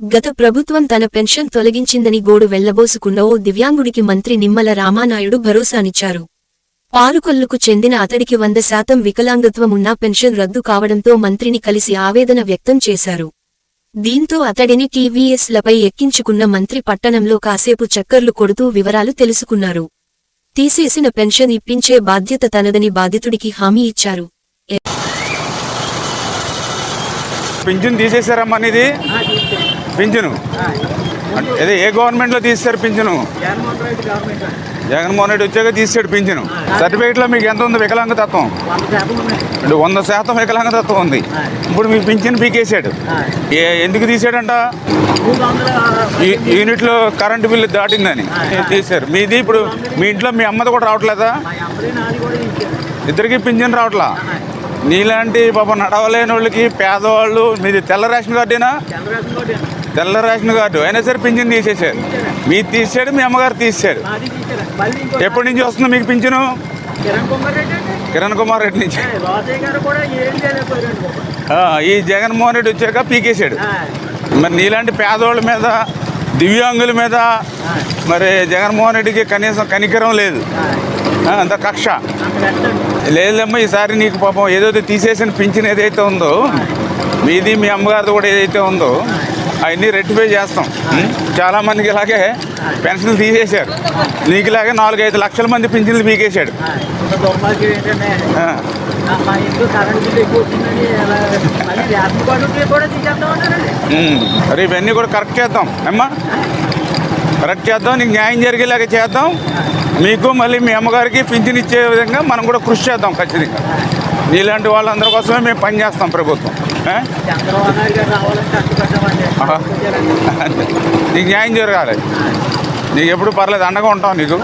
గత ప్రభుత్వం తన పెన్షన్ తొలగించిందని గోడు వెళ్ళబోసుకున్న ఓ దివ్యాంగుడికి మంత్రి నిమ్మల రామానాయుడు భరోసానిచ్చారు. పారుకొల్లుకు చెందిన అతడికి వంద శాతం వికలాంగత్వం ఉన్నా పెన్షన్ రద్దు కావడంతో మంత్రిని కలిసి ఆవేదన వ్యక్తం చేశారు. దీంతో అతడిని టీవీఎస్లపై ఎక్కించుకున్న మంత్రి పట్టణంలో కాసేపు చక్కర్లు కొడుతూ వివరాలు తెలుసుకున్నారు. తీసేసిన పెన్షన్ ఇప్పించే బాధ్యత తనదని బాధితుడికి హామీ ఇచ్చారు. పింఛన్ తీసేశారమ్మా అనేది పింఛను. అదే ఏ గవర్నమెంట్లో తీస్తారు పింఛను? జగన్మోహన్ రెడ్డి వచ్చాక తీసాడు పింఛను. సర్టిఫికేట్లో మీకు ఎంత ఉంది? వికలాంగతత్వం వంద శాతం అంటే వంద శాతం వికలాంగతత్వం ఉంది. ఇప్పుడు మీ పింఛన్ పీకేశాడు. ఏ ఎందుకు తీసాడంట యూనిట్లో కరెంటు బిల్లు దాటిందని తీశారు. మీది ఇప్పుడు మీ ఇంట్లో మీ అమ్మది కూడా రావట్లేదా? ఇద్దరికి పింఛన్ రావట్లా? నీలాంటి పాప నడవలేని వాళ్ళకి పేదవాళ్ళు మీది తెల్ల రేషన్ కార్డేనా? తెల్ల రేషన్ కార్డు. అయినా సరే పింఛన్ తీసేసారు మీరు తీసాడు మీ అమ్మగారు తీసాడు ఎప్పటి నుంచి వస్తుంది మీకు పింఛను? కిరణ్ కుమార్ రెడ్డి నుంచి. ఈ జగన్మోహన్ రెడ్డి వచ్చాక పీకేశాడు. మరి నీలాంటి పేదవాళ్ళ మీద దివ్యాంగుల మీద మరి జగన్మోహన్ రెడ్డికి కనీసం కనికరం లేదు. అంత కక్ష. లేదమ్మా ఈసారి నీకు పాపం ఏదైతే తీసేసిన పింఛన్ ఏదైతే ఉందో మీది మీ అమ్మగారిది కూడా ఏదైతే ఉందో అవన్నీ రెట్టిఫై చేస్తాం. ఉం? చాలా మందికి ఇలాగే పెన్షన్లు తీసేశారు. నీకు ఇలాగే నాలుగైదు లక్షల మంది పింఛన్లు పీకేశాడు. మరి ఇవన్నీ కూడా కరెక్ట్ చేద్దాం. అమ్మా కరెక్ట్ చేద్దాం నీకు న్యాయం జరిగేలాగా చేద్దాం. మీకు మళ్ళీ మీ అమ్మగారికి పింఛన్ ఇచ్చే విధంగా మనం కూడా కృషి చేద్దాం ఖచ్చితంగా. నీలాంటి వాళ్ళందరి కోసమే మేము పనిచేస్తాం ప్రభుత్వం. నీకు న్యాయం జరగాలి. నీకు ఎప్పుడు పర్లేదు అండగా ఉంటాం నీకు?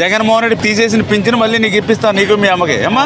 జగన్మోహన్ రెడ్డి తీసేసిన పింఛను మళ్ళీ నీకు ఇప్పిస్తాను నీకు మీ అమ్మకి. అమ్మా